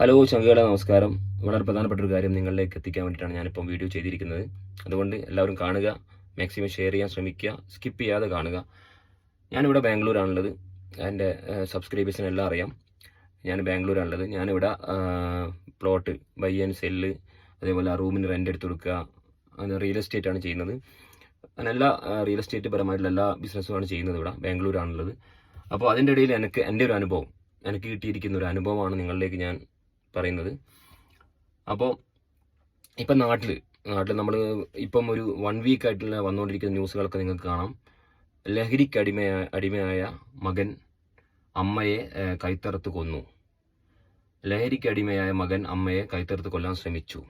Hello ചങ്കുകളെ നമസ്കാരം. വളരെ പ്രധാനപ്പെട്ട ഒരു കാര്യം നിങ്ങളിലേക്ക് എത്തിക്കാൻ വേണ്ടിയിട്ടാണ് ഞാനിപ്പം വീഡിയോ ചെയ്തിരിക്കുന്നത്. അതുകൊണ്ട് എല്ലാവരും കാണുക മാക്സിമം ഷെയർ ചെയ്യാൻ ശ്രമിക്കുക സ്കിപ്പ് ചെയ്യാതെ കാണുക. ഞാനിവിടെ ബാംഗ്ലൂരാണുള്ളത്. എന്റെ സബ്സ്ക്രൈബേഴ്സിന് എല്ലാം അറിയാം. ഞാൻ ബാംഗ്ലൂരാണുള്ളത്. ഞാനിവിടെ പ്ലോട്ട് ബൈ ആൻഡ് സെല്ല് അതേപോലെ ആ റൂമിന് റെന്റ് എടുത്ത് കൊടുക്കുക. അങ്ങനെ റിയൽ എസ്റ്റേറ്റ് ആണ് ചെയ്യുന്നത്. അങ്ങനെ എല്ലാ റിയൽ എസ്റ്റേറ്റ് പരമായിട്ടുള്ള എല്ലാ ബിസിനസ്സുമാണ് ചെയ്യുന്നത് ഇവിടെ. ബാംഗ്ലൂരാണുള്ളത്. അപ്പോൾ അതിന്റെ ഇടയിൽ എനിക്ക് എന്റെ ഒരു അനുഭവം എനിക്ക് കിട്ടിയിരിക്കുന്ന ഒരു അനുഭവമാണ് നിങ്ങളിലേക്ക് ഞാൻ പറയുന്നത്. അപ്പോൾ ഇപ്പം നാട്ടിൽ നാട്ടിൽ നമ്മൾ ഇപ്പം ഒരു വൺ വീക്ക് ആയിട്ടുള്ള വന്നുകൊണ്ടിരിക്കുന്ന ന്യൂസുകളൊക്കെ നിങ്ങൾക്ക് കാണാം. ലഹരിക്ക് അടിമയായ അടിമയായ മകൻ അമ്മയെ കൈത്തറത്ത് കൊന്നു. ലഹരിക്ക് അടിമയായ മകൻ അമ്മയെ കൈത്തറത്ത് കൊല്ലാൻ ശ്രമിച്ചു.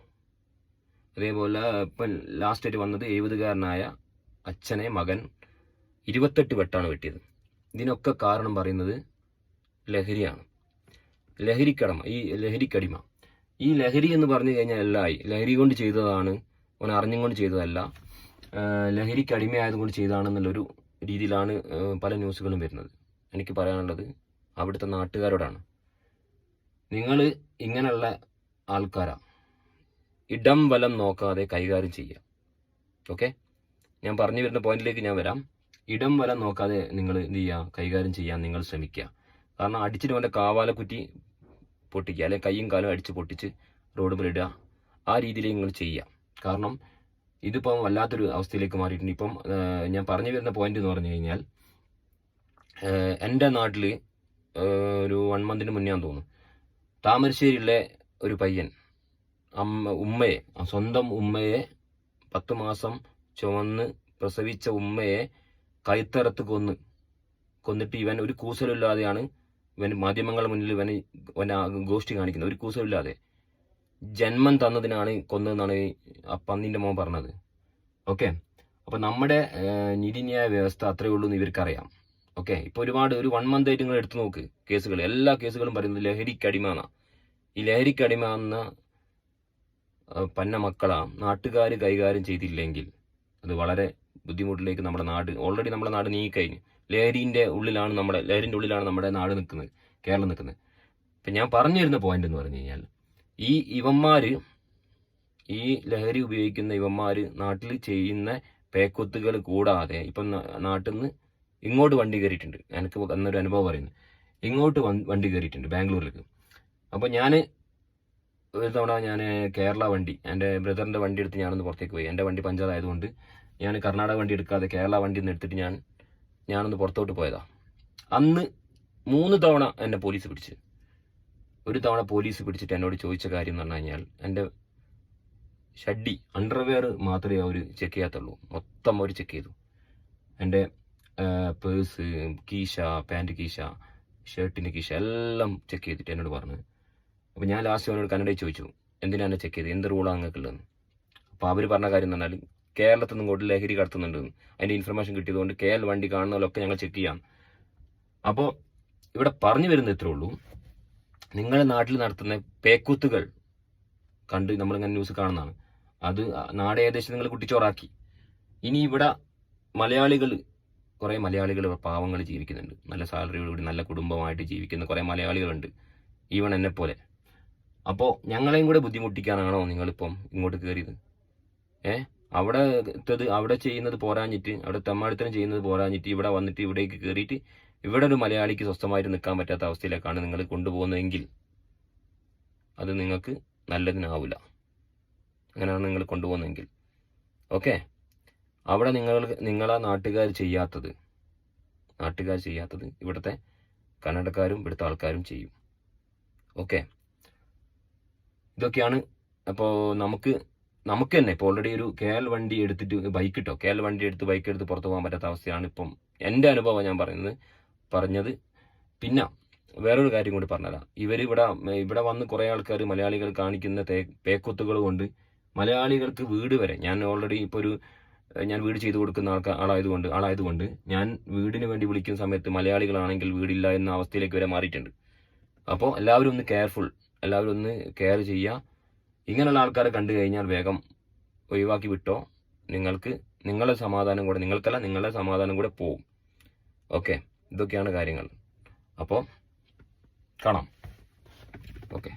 അതേപോലെ ഇപ്പം ലാസ്റ്റായിട്ട് വന്നത് എഴുപതുകാരനായ അച്ഛനെ മകൻ ഇരുപത്തെട്ട് വെട്ടാണ് വെട്ടിയത്. ഇതിനൊക്കെ കാരണം പറയുന്നത് ലഹരിയാണ്. ലഹരിക്കടമ ഈ ലഹരിക്കടിമ. ഈ ലഹരി എന്ന് പറഞ്ഞു കഴിഞ്ഞാൽ എല്ലായി ലഹരി കൊണ്ട് ചെയ്തതാണ് അവൻ അറിഞ്ഞും കൊണ്ട് ചെയ്തതല്ല. ലഹരിക്കടിമ ലഹരിക്ക് അടിമയായതുകൊണ്ട് ചെയ്തതാണെന്നുള്ളൊരു രീതിയിലാണ് പല ന്യൂസുകളും വരുന്നത്. എനിക്ക് പറയാനുള്ളത് അവിടുത്തെ നാട്ടുകാരോടാണ്. നിങ്ങൾ ഇങ്ങനെയുള്ള ആൾക്കാരാ. ഇടം വലം നോക്കാതെ കൈകാര്യം ചെയ്യുക. ഓക്കെ? ഞാൻ പറഞ്ഞു വരുന്ന പോയിന്റിലേക്ക് ഞാൻ വരാം. ഇടം വലം നോക്കാതെ നിങ്ങൾ എന്ത് ചെയ്യുക? കൈകാര്യം ചെയ്യാൻ നിങ്ങൾ ശ്രമിക്കുക. കാരണം അടിച്ചിട്ട് അവന്റെ കാവാലക്കുറ്റി പൊട്ടിക്കുക അല്ലെങ്കിൽ കൈയും കാലും അടിച്ച് പൊട്ടിച്ച് റോഡ് മേൽ ഇടുക. ആ രീതിയിൽ നിങ്ങൾ ചെയ്യുക. കാരണം ഇതിപ്പം വല്ലാത്തൊരു അവസ്ഥയിലേക്ക് മാറിയിട്ടുണ്ട്. ഇപ്പം ഞാൻ പറഞ്ഞു വരുന്ന പോയിന്റ് എന്ന് പറഞ്ഞു കഴിഞ്ഞാൽ എന്റെ നാട്ടിൽ ഒരു വൺ മന്തിന് മുന്നേ തോന്നുന്നു. താമരശ്ശേരിയിലെ ഒരു പയ്യൻ അമ്മ ഉമ്മയെ സ്വന്തം ഉമ്മയെ പത്ത് മാസം ചുമന്ന് പ്രസവിച്ച ഉമ്മയെ കൈത്തറത്ത് കൊന്ന് കൊന്നിട്ട് ഇവൻ ഒരു കൂസലില്ലാതെയാണ് ഇവൻ മാധ്യമങ്ങളുടെ മുന്നിൽ ഇവന് ഇവൻ ഗോഷ്ടി കാണിക്കുന്നത്. ഒരു കൂസലില്ലാതെ ജന്മം തന്നതിനാണ് കൊന്നതെന്നാണ് ആ പന്നിന്റെ മോൻ പറഞ്ഞത്. ഓക്കെ? അപ്പോൾ നമ്മുടെ നീതിന്യായ വ്യവസ്ഥ അത്രയേ ഉള്ളൂ എന്ന് ഇവർക്കറിയാം. ഓക്കെ? ഇപ്പോൾ ഒരുപാട് ഒരു വൺ മന്ത് ആയിട്ട് നിങ്ങൾ എടുത്തു നോക്ക് കേസുകൾ എല്ലാ കേസുകളും പറയുന്നത് ലഹരിക്കടിമ എന്നാ ഈ ലഹരിക്കടിമ എന്ന പന്ന മക്കളാ നാട്ടുകാർ കൈകാര്യം ചെയ്തില്ലെങ്കിൽ അത് വളരെ ബുദ്ധിമുട്ടിലേക്ക് നമ്മുടെ നാട് ഓൾറെഡി നമ്മുടെ നാട് നീങ്ങിക്കഴിഞ്ഞു. ലഹരിന്റെ ഉള്ളിലാണ് നമ്മുടെ ലേരിന്റെ ഉള്ളിലാണ് നമ്മുടെ നാട് നിൽക്കുന്നത് കേരളം നിൽക്കുന്നത്. ഇപ്പം ഞാൻ പറഞ്ഞു തരുന്ന പോയിന്റ് എന്ന് പറഞ്ഞു കഴിഞ്ഞാൽ ഈ ഇവന്മാർ ഈ ലഹരി ഉപയോഗിക്കുന്ന ഇവന്മാർ നാട്ടിൽ ചെയ്യുന്ന പേക്കൊത്തുകൾ കൂടാതെ ഇപ്പം നാട്ടിൽ നിന്ന് ഇങ്ങോട്ട് വണ്ടി കയറിയിട്ടുണ്ട്. എനിക്ക് എന്നൊരു അനുഭവം പറയുന്നു. ഇങ്ങോട്ട് വണ്ടി കയറിയിട്ടുണ്ട് ബാംഗ്ലൂരിലേക്ക്. അപ്പോൾ ഞാൻ ഒരു തവണ ഞാൻ കേരള വണ്ടി എന്റെ ബ്രദറിന്റെ വണ്ടി എടുത്ത് ഞാനൊന്ന് പുറത്തേക്ക് പോയി. എന്റെ വണ്ടി പഞ്ചർ ആയതുകൊണ്ട് ഞാൻ കർണാടക വണ്ടി എടുക്കാതെ കേരള വണ്ടി എടുത്തിട്ട് ഞാൻ ഞാനൊന്ന് പുറത്തോട്ട് പോയതാ. അന്ന് മൂന്ന് തവണ എന്നെ പോലീസ് പിടിച്ച്. ഒരു തവണ പോലീസ് പിടിച്ചിട്ട് എന്നോട് ചോദിച്ച കാര്യം എന്ന് പറഞ്ഞു കഴിഞ്ഞാൽ എന്റെ ഷഡ്ഡി അണ്ടർവെയർ മാത്രമേ അവർ ചെക്ക് ചെയ്യാത്തുള്ളൂ. മൊത്തം അവർ ചെക്ക് ചെയ്തു. എന്റെ പേഴ്സ് കീശ പാന്റ് കീശ ഷർട്ടിന്റെ കീശ എല്ലാം ചെക്ക് ചെയ്തിട്ട് എന്നോട് പറഞ്ഞു. അപ്പോൾ ഞാൻ ലാസ്റ്റ് അവനോട് കന്നഡയിൽ ചോദിച്ചു എന്തിനാണ് ചെക്ക് ചെയ്തത്? എന്ത് റൂളാണ് നിങ്ങൾക്കുള്ളതെന്ന് അപ്പോൾ അവർ പറഞ്ഞ കാര്യം എന്ന് പറഞ്ഞാൽ കേരളത്തിൽ നിന്നും കൊണ്ട് ലഹരി കടത്തുന്നുണ്ട്. അതിന്റെ ഇൻഫർമേഷൻ കിട്ടിയതുകൊണ്ട് കെ എൽ വണ്ടി കാണുന്നതിലൊക്കെ ഞങ്ങൾ ചെക്ക് ചെയ്യാം. അപ്പോൾ ഇവിടെ പറഞ്ഞു വരുന്ന ഇത്രേ ഉള്ളൂ. നിങ്ങളുടെ നാട്ടിൽ നടത്തുന്ന പേക്കൂത്തുകൾ കണ്ട് നമ്മളിങ്ങനെ ന്യൂസ് കാണുന്നതാണ്. അത് നാട് ഏകദേശം നിങ്ങൾ കുട്ടിച്ചോറാക്കി. ഇനി ഇവിടെ മലയാളികൾ കുറേ മലയാളികൾ പാവങ്ങൾ ജീവിക്കുന്നുണ്ട്. നല്ല സാലറിയോടുകൂടി നല്ല കുടുംബമായിട്ട് ജീവിക്കുന്ന കുറേ മലയാളികളുണ്ട്. ഈവൺ എന്നെ പോലെ. അപ്പോൾ ഞങ്ങളെയും കൂടെ ബുദ്ധിമുട്ടിക്കാനാണോ നിങ്ങളിപ്പം ഇങ്ങോട്ട് കയറിയത് ഏ? അവിടെ ഇത്തത് അവിടെ ചെയ്യുന്നത് പോരാഞ്ഞിട്ട് അവിടെ തെമ്മാടിത്തരം ചെയ്യുന്നത് പോരാഞ്ഞിട്ട് ഇവിടെ വന്നിട്ട് ഇവിടേക്ക് കയറിയിട്ട് ഇവിടെ ഒരു മലയാളിക്ക് സ്വസ്ഥമായിട്ട് നിൽക്കാൻ പറ്റാത്ത അവസ്ഥയിലേക്കാണ് നിങ്ങൾ കൊണ്ടുപോകുന്നതെങ്കിൽ അത് നിങ്ങൾക്ക് നല്ലതിനാവില്ല അങ്ങനെയാണ് നിങ്ങൾ കൊണ്ടുപോകുന്നതെങ്കിൽ. ഓക്കെ? അവിടെ നിങ്ങൾ നിങ്ങളെ നാട്ടുകാർ ചെയ്യാത്തത് നാട്ടുകാർ ചെയ്യാത്തത് ഇവിടുത്തെ കന്നഡക്കാരും ഇവിടുത്തെ ആൾക്കാരും ചെയ്യും. ഓക്കെ? ഇതൊക്കെയാണ്. അപ്പോൾ നമുക്ക് നമുക്ക് തന്നെ ഇപ്പോൾ ഓൾറെഡി ഒരു കെ എൽ വണ്ടി എടുത്തിട്ട് ബൈക്ക് ഇട്ടോ? കെ എൽ വണ്ടി എടുത്ത് ബൈക്ക് എടുത്ത് പുറത്ത് പോകാൻ പറ്റാത്ത അവസ്ഥയാണ് ഇപ്പം എന്റെ അനുഭവം ഞാൻ പറയുന്നത്. പറഞ്ഞത് പിന്നെ വേറൊരു കാര്യം കൂടി പറഞ്ഞുതരാം ഇവർ ഇവിടെ ഇവിടെ വന്ന് കുറേ ആൾക്കാർ മലയാളികൾ കാണിക്കുന്ന തേ പേക്കൊത്തുകൾ കൊണ്ട് മലയാളികൾക്ക് വീട് വരെ ഞാൻ ഓൾറെഡി ഇപ്പോൾ ഒരു ഞാൻ വീട് ചെയ്തു കൊടുക്കുന്ന ആൾക്കാർ ആളായതുകൊണ്ട് ആളായതുകൊണ്ട് ഞാൻ വീടിന് വേണ്ടി വിളിക്കുന്ന സമയത്ത് മലയാളികളാണെങ്കിൽ വീടില്ല എന്ന അവസ്ഥയിലേക്ക് വരെ മാറിയിട്ടുണ്ട്. അപ്പോൾ എല്ലാവരും ഒന്ന് കെയർഫുൾ എല്ലാവരും ഒന്ന് കെയർ ചെയ്യുക. ഇങ്ങനെയുള്ള ആൾക്കാരെ കണ്ടു കഴിഞ്ഞാൽ വേഗം ഒഴിവാക്കി വിട്ടോ. നിങ്ങൾക്ക് നിങ്ങളുടെ സമാധാനം കൂടെ നിങ്ങൾക്കല്ല നിങ്ങളുടെ സമാധാനം കൂടെ പോവും. ഓക്കെ ഇതൊക്കെയാണ് കാര്യങ്ങൾ. അപ്പോൾ കാണാം. ഓക്കെ.